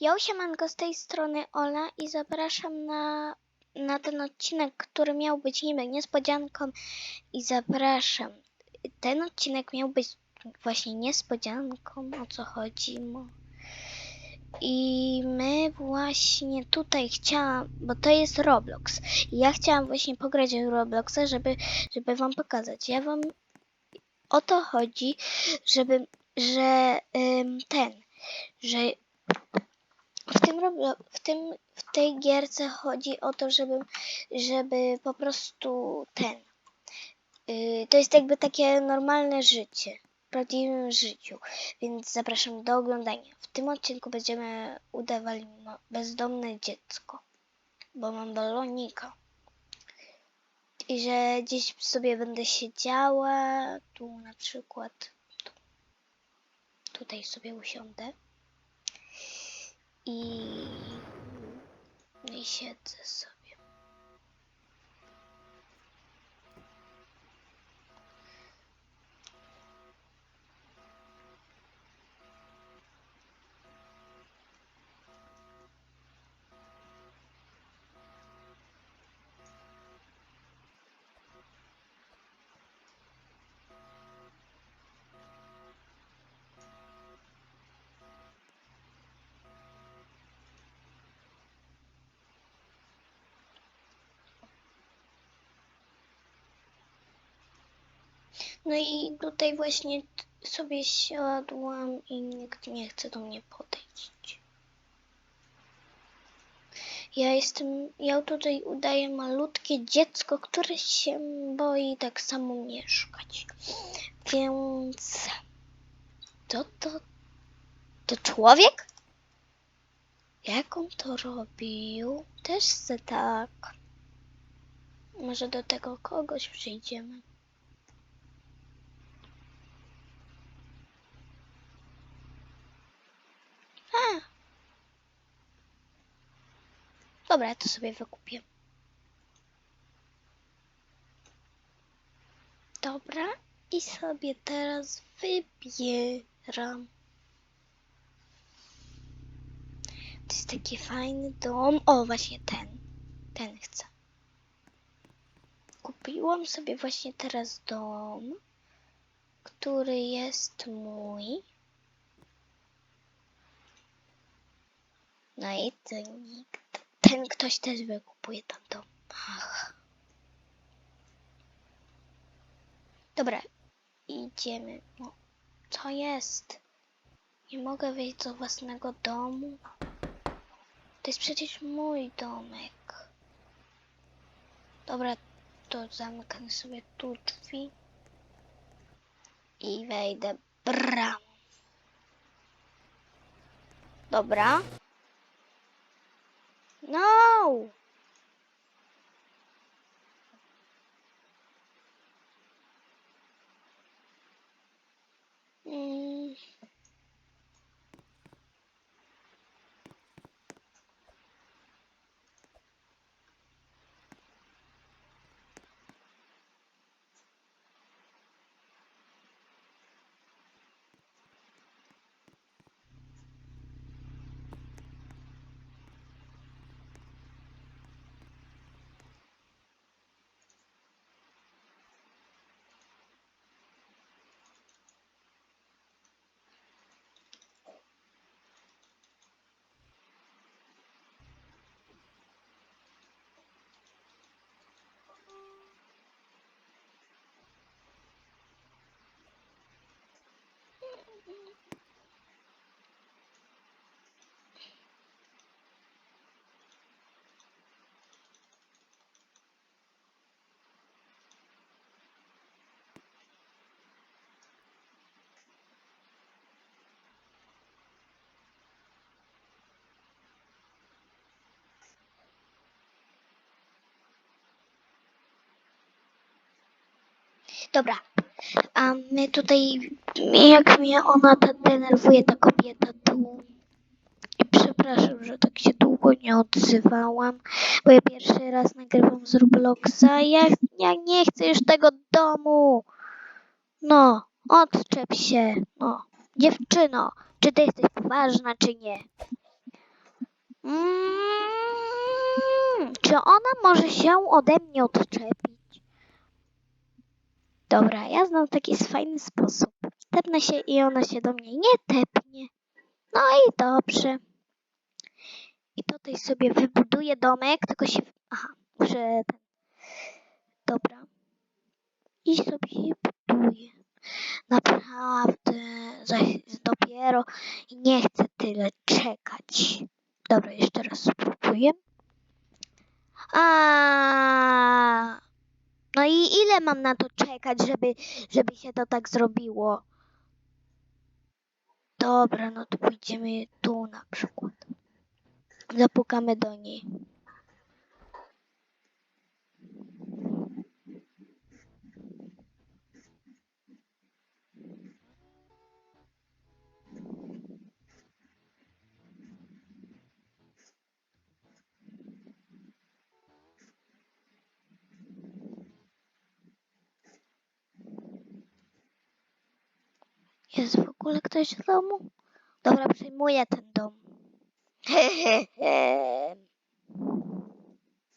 Ja siemanko z tej strony Ola i zapraszam na, na ten odcinek, który miał być niby niespodzianką i zapraszam. Ten odcinek miał być właśnie niespodzianką, o co chodzi. Mo. I my właśnie tutaj chciałam, bo to jest Roblox. I ja chciałam właśnie pograć w Robloxa, żeby, żeby wam pokazać. Ja wam o to chodzi, żeby, że ym, ten, że w tym, w tym w tej gierce chodzi o to, żeby, żeby po prostu ten. Yy, to jest jakby takie normalne życie. W prawdziwym życiu. Więc zapraszam do oglądania. W tym odcinku będziemy udawali bezdomne dziecko. Bo mam balonika. I że gdzieś sobie będę siedziała. Tu na przykład. Tu. Tutaj sobie usiądę. I, i siedzę sobie. No i tutaj właśnie sobie siadłam i nikt nie chce do mnie podejść. Ja jestem, ja tutaj udaję malutkie dziecko, które się boi tak samo mieszkać. Więc to to, to człowiek? Jak on to robił? Też chcę tak. Może do tego kogoś przyjdziemy. A. Dobra, to sobie wykupię. Dobra, i sobie teraz wybieram. To jest taki fajny dom. O, właśnie ten. Ten chcę. Kupiłam sobie właśnie teraz dom, który jest mój. No i to nikt. Ten ktoś też wykupuje tam dom. Ach. Dobra, idziemy. No, co jest? Nie mogę wejść do własnego domu. To jest przecież mój domek. Dobra, to zamknę sobie tu drzwi. I wejdę bram. Dobra. No! Mm. Dobra. A my tutaj, jak mnie ona tak denerwuje, ta kobieta tu. Przepraszam, że tak się długo nie odzywałam, bo ja pierwszy raz nagrywam z Robloxa. Ja, ja nie chcę już tego domu. No, odczep się. No, dziewczyno, czy ty jesteś poważna, czy nie? Mm, czy ona może się ode mnie odczepić? Dobra, ja znam taki fajny sposób. Tepnę się i ona się do mnie nie tepnie. No i dobrze. I tutaj sobie wybuduję domek, tylko się... Aha, muszę... Dobra. I sobie buduję. Naprawdę, dopiero nie chcę tyle czekać. Dobra, jeszcze raz spróbuję. A, no i ile mam na to czekać, żeby, żeby się to tak zrobiło? Dobra, no to pójdziemy tu na przykład. Zapukamy do niej. Jest w ogóle ktoś w domu? Dobra, przejmuję ten dom.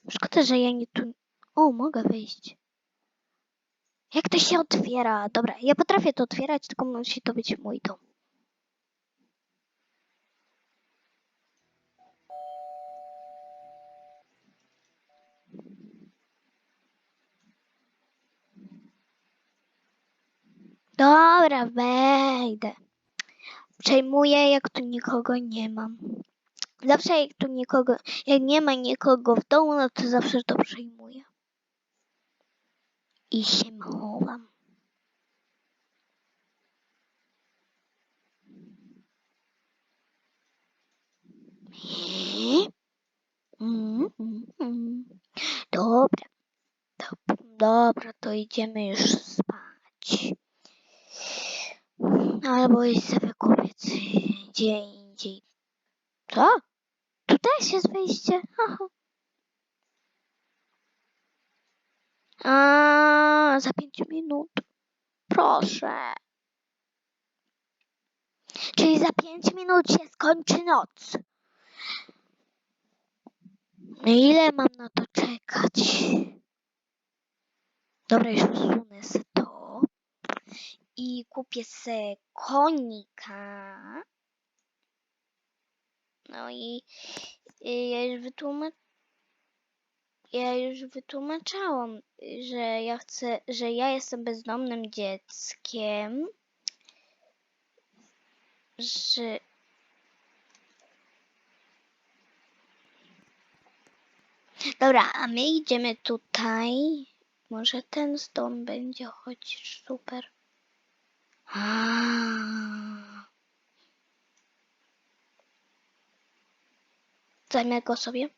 Szkoda, że ja nie tu... O, mogę wyjść. Jak to się otwiera? Dobra, ja potrafię to otwierać, tylko musi to być mój dom. Dobra, wejdę. Przejmuję, jak tu nikogo nie mam. Zawsze jak tu nikogo, jak nie ma nikogo w domu, no to zawsze to przejmuję. I się chowam. Dobra. Dob- Dobra, to idziemy już spać. Albo iść sobie kupić gdzie indziej. Co? Tu też jest wyjście? A, za pięć minut. Proszę. Czyli za pięć minut się skończy noc. No ile mam na to czekać? Dobra, już usunę to. I kupię se konika. No i ja już wytłumaczyłam. Ja już wytłumaczałam, że ja chcę, że ja jestem bezdomnym dzieckiem. Że Dobra, a my idziemy tutaj. Może ten dom będzie choć super. Zajmę go sobie.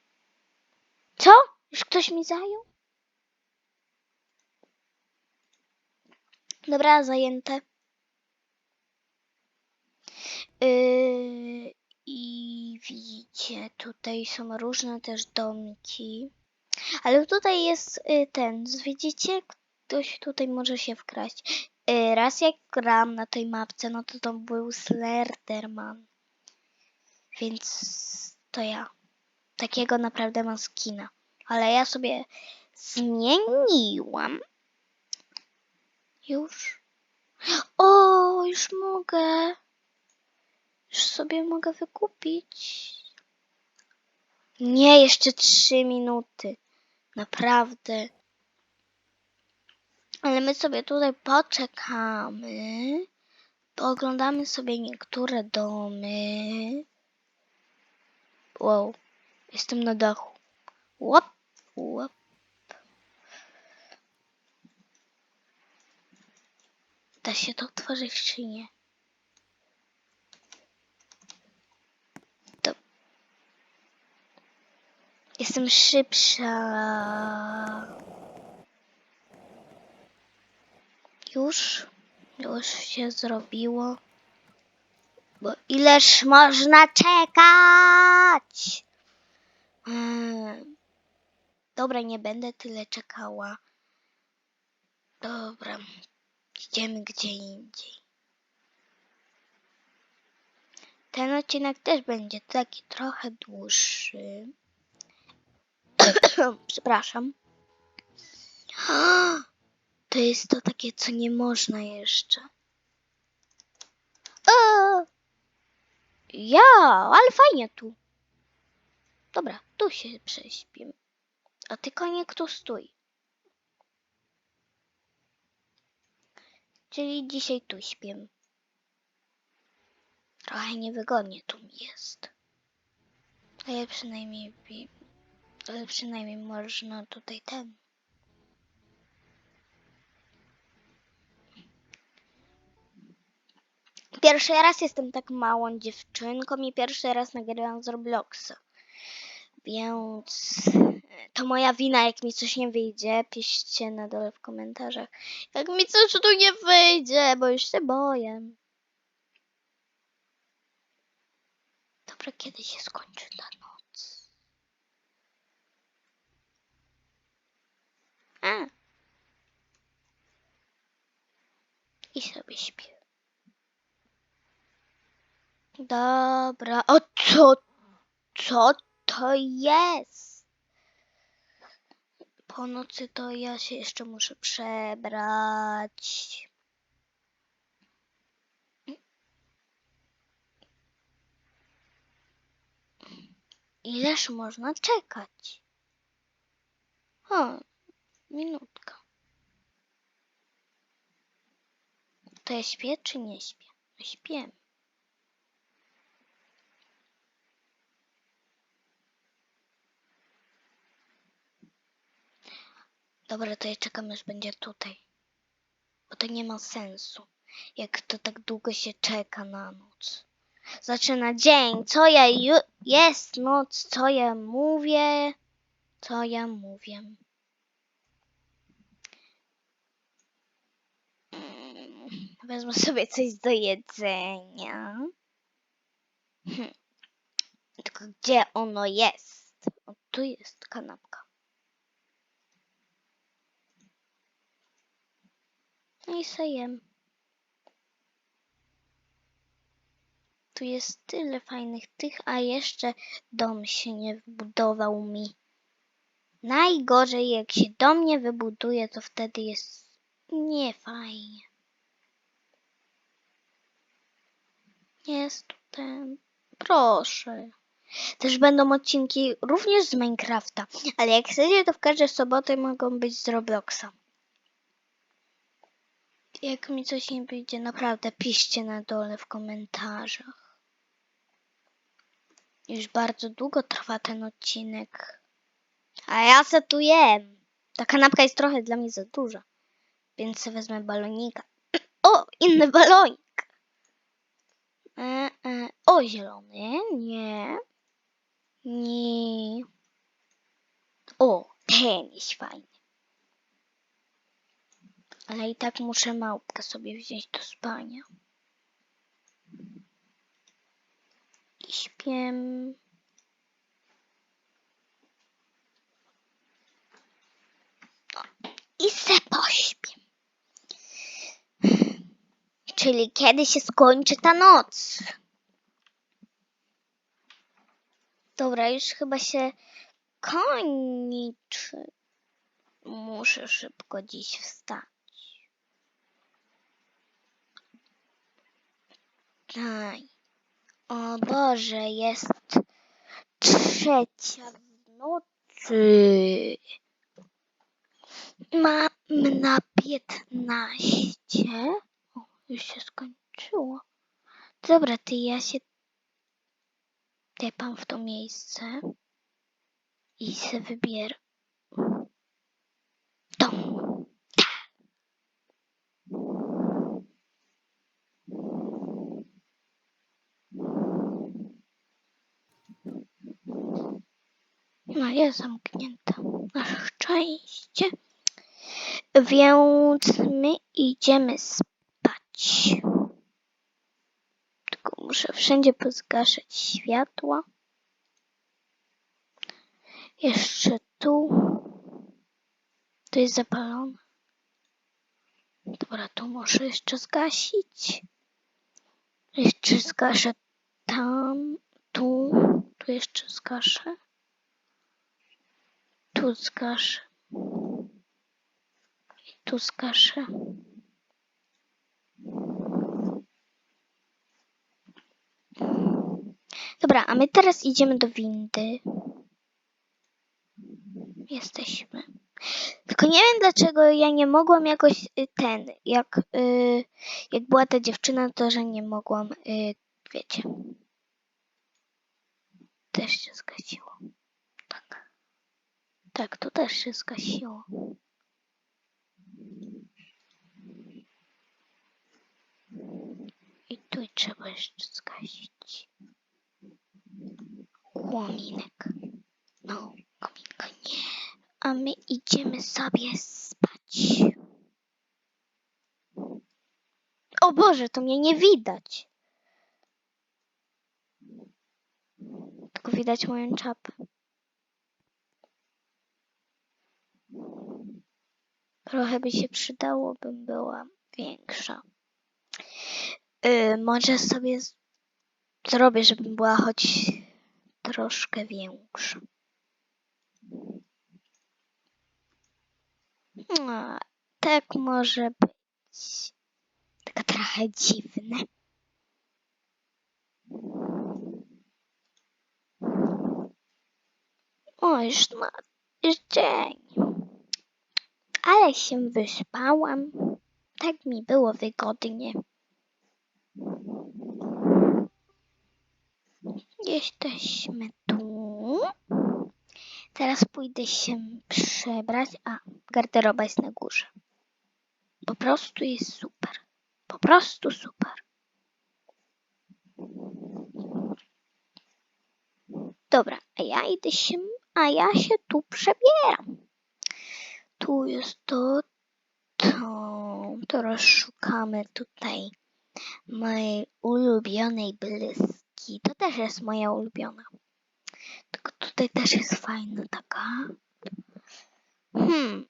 Co? Już ktoś mi zajął? Dobra, zajęte. Yy, I widzicie, tutaj są różne też domki. Ale tutaj jest y, ten, widzicie? Ktoś tutaj może się wkraść. Y, raz jak gram na tej mapce, no to to był Slenderman. Więc to ja. Takiego naprawdę mam skina. Ale ja sobie zmieniłam. Już. O, już mogę. Już sobie mogę wykupić. Nie, jeszcze trzy minuty. Naprawdę. Ale my sobie tutaj poczekamy. Pooglądamy sobie niektóre domy. Wow, jestem na dachu. Łop, łop. Da się to otworzyć czy nie? To... Jestem szybsza. Już? Już się zrobiło. Bo ileż można czekać? Hmm. Dobra, nie będę tyle czekała. Dobra, idziemy gdzie indziej. Ten odcinek też będzie taki trochę dłuższy. Przepraszam. To jest to takie, co nie można jeszcze. O! Ja, ale fajnie tu. Dobra, tu się prześpimy. A ty koniek tu stój. Czyli dzisiaj tu śpię. Trochę niewygodnie tu mi jest. Ale przynajmniej, ale przynajmniej można tutaj ten. Pierwszy raz jestem tak małą dziewczynką i pierwszy raz nagrywam z Robloxa. Więc to moja wina, jak mi coś nie wyjdzie. Piszcie na dole w komentarzach. Jak mi coś tu nie wyjdzie, bo już się boję. Dobra, kiedy się skończy ta noc? A. I sobie śpię. Dobra. O co? Co to jest? Po nocy to ja się jeszcze muszę przebrać. Ileż można czekać? O, minutka. To ja śpię czy nie śpię? No Śpię. Dobra, to ja czekam, aż będzie tutaj. Bo to nie ma sensu, jak to tak długo się czeka na noc. Zaczyna dzień, co ja ju- jest noc, co ja mówię, co ja mówię. Mm, Wezmę sobie coś do jedzenia. Hm. Tylko gdzie ono jest? O, tu jest kanapka. No i se jem. Tu jest tyle fajnych tych, a jeszcze dom się nie wybudował mi. Najgorzej, jak się dom nie wybuduje, to wtedy jest niefajnie. Jest tu ten. Proszę. Też będą odcinki również z Minecrafta, ale jak chcecie, to w każdą sobotę mogą być z Robloxa. Jak mi coś nie wyjdzie, naprawdę piszcie na dole w komentarzach. Już bardzo długo trwa ten odcinek. A ja se tu jem. Ta kanapka jest trochę dla mnie za duża. Więc wezmę balonika. O, inny balonik. E, e. O, zielony. Nie. Nie. O, ten jest fajny. Ale i tak muszę małpkę sobie wziąć do spania. I śpię. I se pośpię. Czyli kiedy się skończy ta noc? Dobra, już chyba się kończy. Muszę szybko dziś wstać. Daj. O Boże, jest trzecia w nocy. Mam na piętnaście. O, już się skończyło. Dobra, ty ja się tepam w to miejsce i se wybieram. Dom. No jest zamknięta. Na szczęście. Więc my idziemy spać. Tylko muszę wszędzie pozgaszać światła. Jeszcze tu. To jest zapalone. Dobra, tu muszę jeszcze zgasić. Jeszcze zgaszę tam, tu, tu jeszcze zgaszę. Tu zgaszę. I tu zgaszę. Dobra, a my teraz idziemy do windy. Jesteśmy. Tylko nie wiem dlaczego ja nie mogłam jakoś y, ten, jak, y, jak była ta dziewczyna, to że nie mogłam, y, wiecie. Też się zgasiło. Tak. To też się zgasiło. I tu trzeba jeszcze zgasić. Kominek. No, kominka nie. A my idziemy sobie spać. O Boże, to mnie nie widać. Tylko widać moją czapę. Trochę by się przydało, bym była większa. Yy, może sobie zrobię, żebym była choć troszkę większa. No, tak może być. Tylko trochę dziwne. O, już ma, już dzień. Ale się wyspałam. Tak mi było wygodnie. Jesteśmy tu. Teraz pójdę się przebrać. A, garderoba jest na górze. Po prostu jest super. Po prostu super. Dobra, a ja idę się, a ja się tu przebieram. Tu jest to, to, to rozszukamy tutaj mojej ulubionej bluzki. To też jest moja ulubiona. Tylko tutaj też jest fajna taka. Hmm.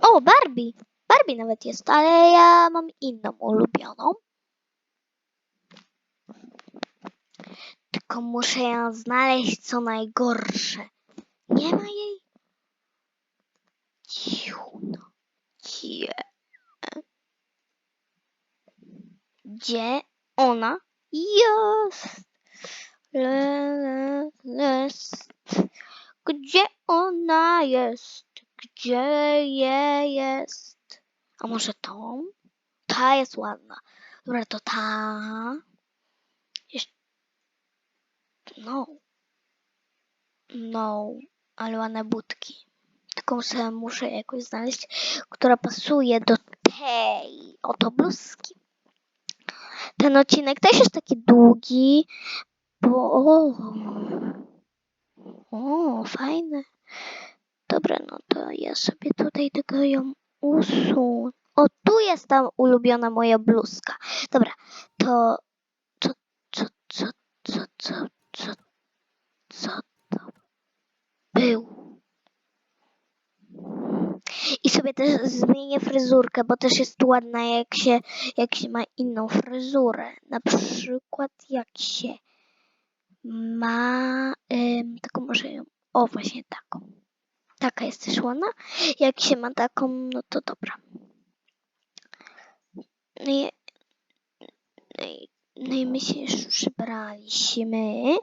O, Barbie! Barbie nawet jest, ale ja mam inną ulubioną. Tylko muszę ją znaleźć co najgorsze. Nie ma jej? Ciuno. Gdzie? Gdzie ona jest? Jest. Gdzie ona jest? Gdzie je jest? A może tą? Ta jest ładna. Dobra, to ta. No. No, ale ładne budki. Tylko sobie muszę jakoś znaleźć, która pasuje do tej oto bluzki. Ten odcinek też jest taki długi, bo... O, o fajne. Dobra, no to ja sobie tutaj tylko ją usunę. O, tu jest ta ulubiona moja bluzka. Dobra, to co, co, co, co, co, co, co to był? I sobie też zmienię fryzurkę, bo też jest ładna, jak się, jak się ma inną fryzurę. Na przykład jak się ma ym, taką może ją, o właśnie taką. Taka jest też ładna. Jak się ma taką, no to dobra. No i, no i, no i my się już przybraliśmy,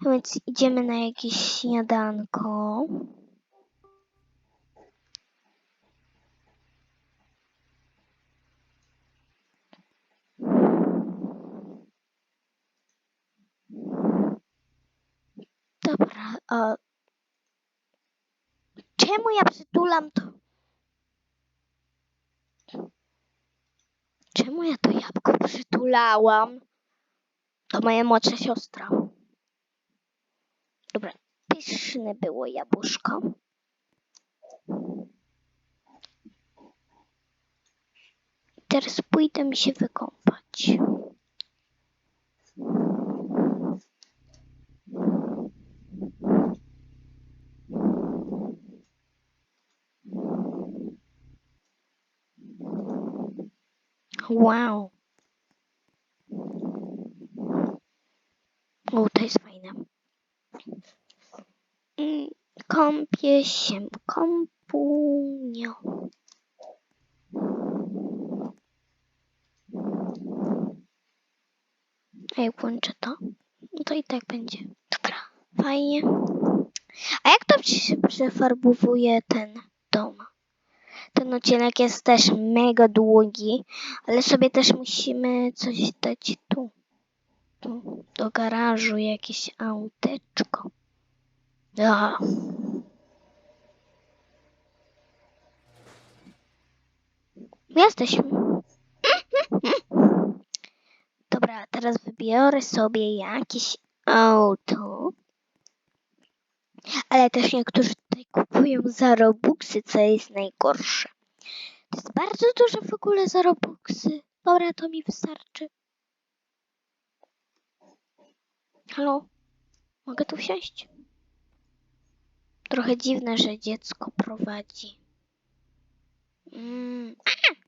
więc idziemy na jakieś śniadanko. Dobra, a czemu ja przytulam to? Czemu ja to jabłko przytulałam? To moja młodsza siostra. Dobra, pyszne było jabłuszko. Teraz pójdę mi się wykąpać. Wow. O, to jest fajne. Mm, Kąpię się kąpunią. A jak włączę to, no to i tak będzie. Dobra, fajnie. A jak to się przefarbowuje ten dom? Ten odcinek jest też mega długi, ale sobie też musimy coś dać tu. Tu, do garażu jakieś auteczko. Jesteśmy. Dobra, teraz wybiorę sobie jakieś auto. Ale też niektórzy tutaj kupują za Robuxy, co jest najgorsze. To jest bardzo dużo w ogóle za Robuxy. Dobra, to mi wystarczy. Halo? Mogę tu wsiąść? Trochę dziwne, że dziecko prowadzi. Mm.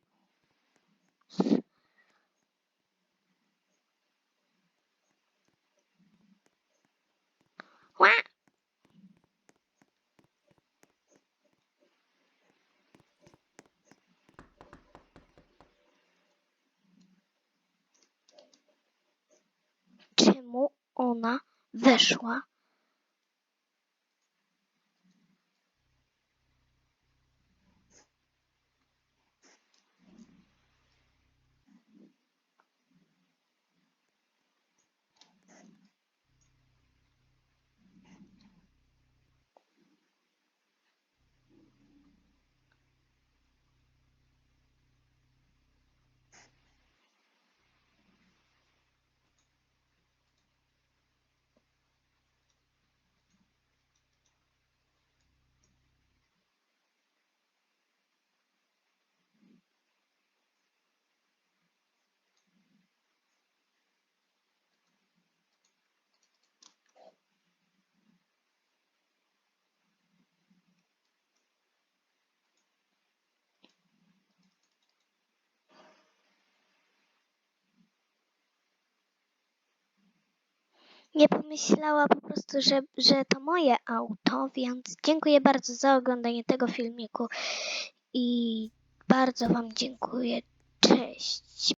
Czemu ona weszła? Nie pomyślała po prostu, że, że to moje auto, więc dziękuję bardzo za oglądanie tego filmiku i bardzo Wam dziękuję. Cześć.